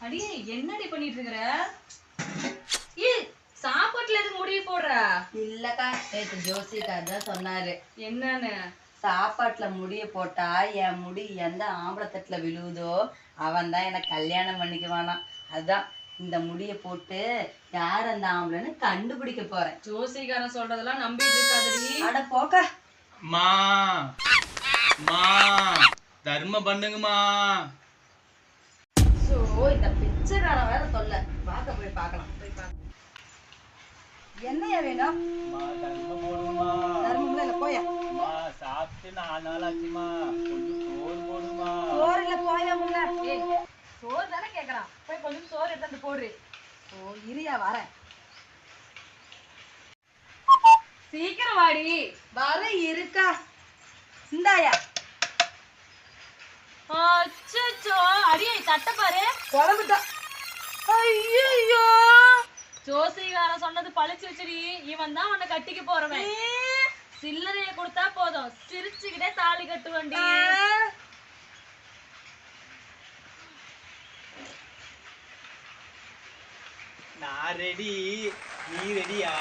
அடி என்னடி பண்ணிட்டு இருக்கற ஏ சாப்பாட்டுல எதுக்கு முடிவு போடுற? இல்லக்கா நேற்று ஜோசிக்கார் தான் சொன்னாரு. என்னன்னு? சாப்பாட்டுல முடிய போட்டா என் முடி எந்த ஆம்பளை தட்டுல விழுவுதோ அவன் தான் எனக்கு கல்யாணம் பண்ணிக்குவானாம். அதான் இந்த முடிய போட்டு யார் அந்த ஆம்பளைன்னு கண்டுபிடிக்க போறேன். ஜோசிகாரன் சொல்றதெல்லாம் நம்பிட்டு இருக்காதடி அட போக்கா. மா. மா. தர்மம் பண்ணுங்கம்மா ஸோ இந்த பிச்சைக்காரன் வேற தொல்லை. பார்க்க போய் பார்க்கலாம். போய் என்னையா வேணும்? தர்மம்ல இல்ல போயா? சாப்பிட்டு நாலு நாள் ஆச்சுமா. கொஞ்சம் சோறு போடுமா? சோறுல போயா ஏய் சோறு தானே கேக்குறான். போய் கொஞ்சம் சோறு எடுத்து வந்து போடு. ஓ இரியா வரேன். சீக்கிரம் வாடி. வர இருக்கா? இந்தாயா. அச்சச்சோ அடியே தட்ட பாரு. குழம்புதான் ஐயோ ஜோசிகாரன் சொன்னது பழிச்சு வச்சுடி. இவன் தான் உன்னை கட்டிக்க போறவன். சில்லறைய கொடுத்தா போதும். சிரிச்சுக்கிட்டே தாலி கட்டுவண்டி. நான் ரெடி நீ ரெடியா